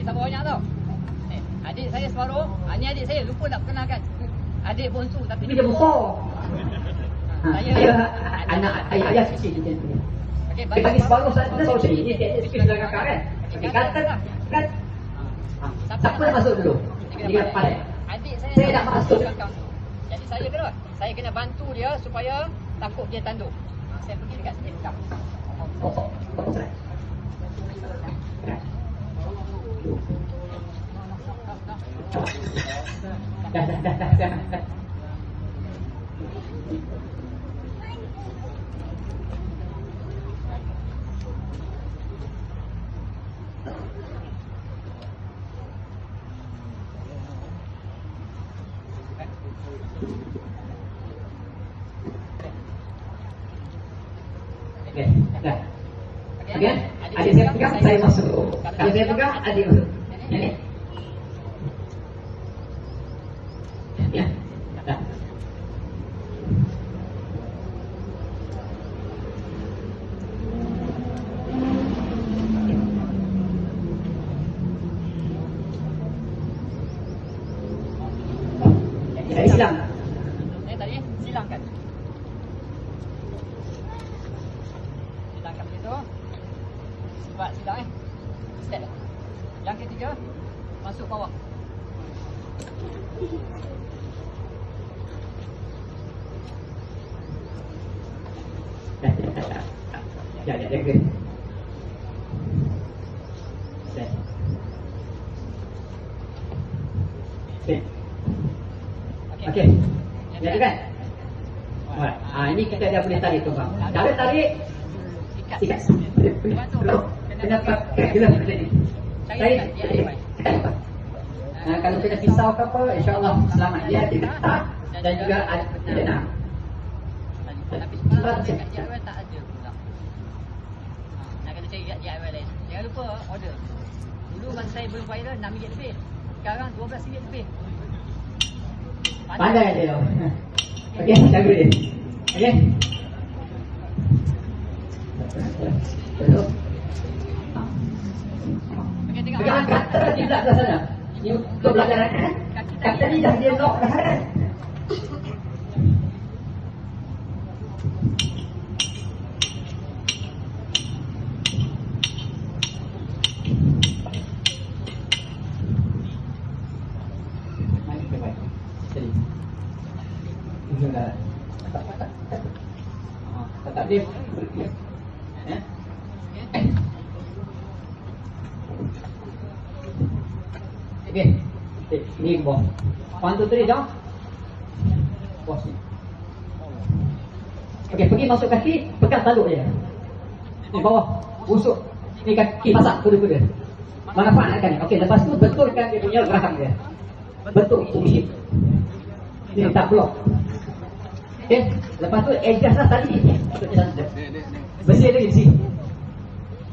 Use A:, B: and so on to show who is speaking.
A: Kita banyak tau. Eh, adik saya separuh. Ha, ni adik saya lupa nak perkenalkan. Adik bonsu tapi
B: dia besar. Ha,
A: Saya-
B: saya anak ayah ayah kecil macam tu.
A: Okey,
B: Dia bagi separuh saya kita tahu sini. Ini dia dia sikit dengan kakak kan. Okey, kata kan. Ha, Siapa yang masuk dulu? Dia pandai.
A: Adik saya
B: Saya nak masuk.
A: Jadi saya kena saya kena bantu dia supaya takut dia tanduk. Ha, saya pergi dekat sini
B: Okey. Okey, adik saya pegang, saya masuk. Kalau saya pegang, adik masuk. Ya. Saya silang.
A: Eh tadi. Buat silang eh. Step. Yang ketiga masuk bawah.
B: Dah, dah, dah, dah. Dah, dah, jaga. Dah. Okey. Okey. Jadi kan? Alright. Ah ini kita dah boleh tarik tu bang. Kalau tarik
A: Ikat.
B: sikat. Kena pakai. Tarik. tarik. Ah kalau kena pisau ke apa insya-Allah selamat dia tidak tak dan juga ada nak.
A: Tapi semalam dia kat DIY tak ada pula. Ha, nak kena cari DIY lain. Jangan lupa order. Dulu masa saya belum viral RM6 lebih. Sekarang RM12 lebih.
B: Pandai dia. Okey, jaga dia. Okey.
A: Okey, tengok.
B: Pegang kata tidak ke sana. Ini untuk pelajaran? Kata ni dah dia lock dah kan? Ini dah. Ah, tetap dia. Ya. Okey. Okay. Ni bos. Two, three, jom. Bos ni. Okey, pergi masuk kaki, pegang tanduk je. Ni bawah. Busuk. Ni kaki pasak kuda-kuda. Manfaatkan ni. Okey, lepas tu betulkan dia punya gerakan dia. Betul fungsi. Ni tak blok. Okey, lepas tu adjust lah tadi. Bersih lagi di sini.